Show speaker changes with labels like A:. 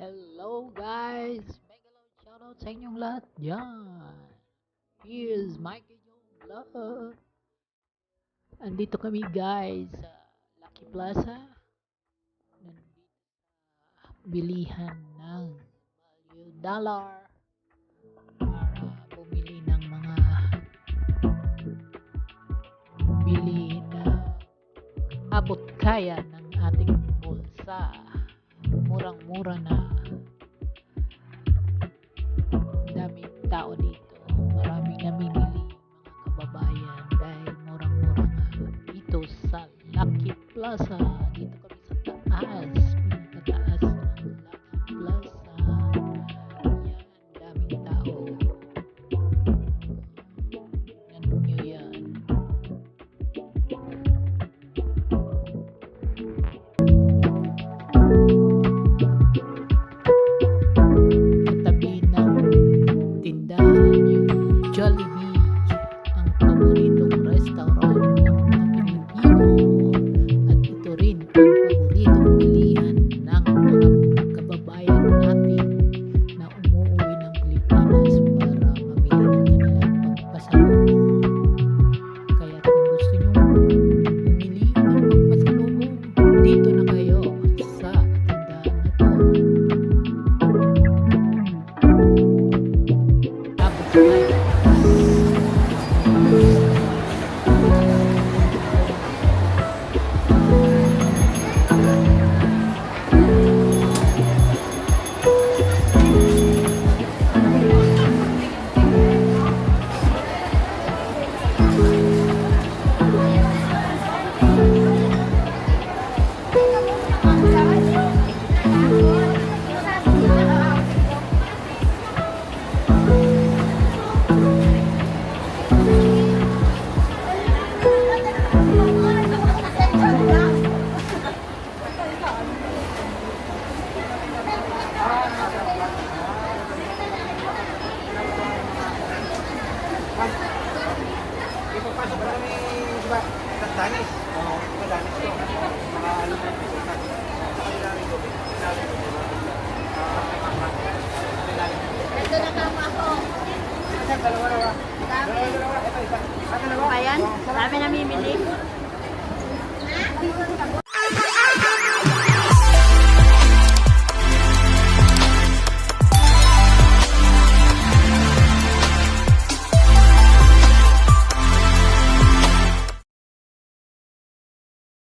A: Hello guys! Mega loud shoutout sa inyong lahat dyan! Here's Mikey Joe Vlog! Andito kami guys sa Lucky Plaza. Nandito sa bilihan ng value dollar para bumili ng mga bilihin na abot kaya ng ating bulsa murang-mura na Lucky Plaza. Abot tayo.
B: Na di ba? Danis. Oo, diba danis to? Mga na ito. Sa kanila rin to. Sinabi ko, diba? Ah,
C: Ito na kama ko.
B: Sir, dalawa dalawa. Dalawa dalawa. Ito isa. Ah, dalawa.
C: Ayan, dami namimili.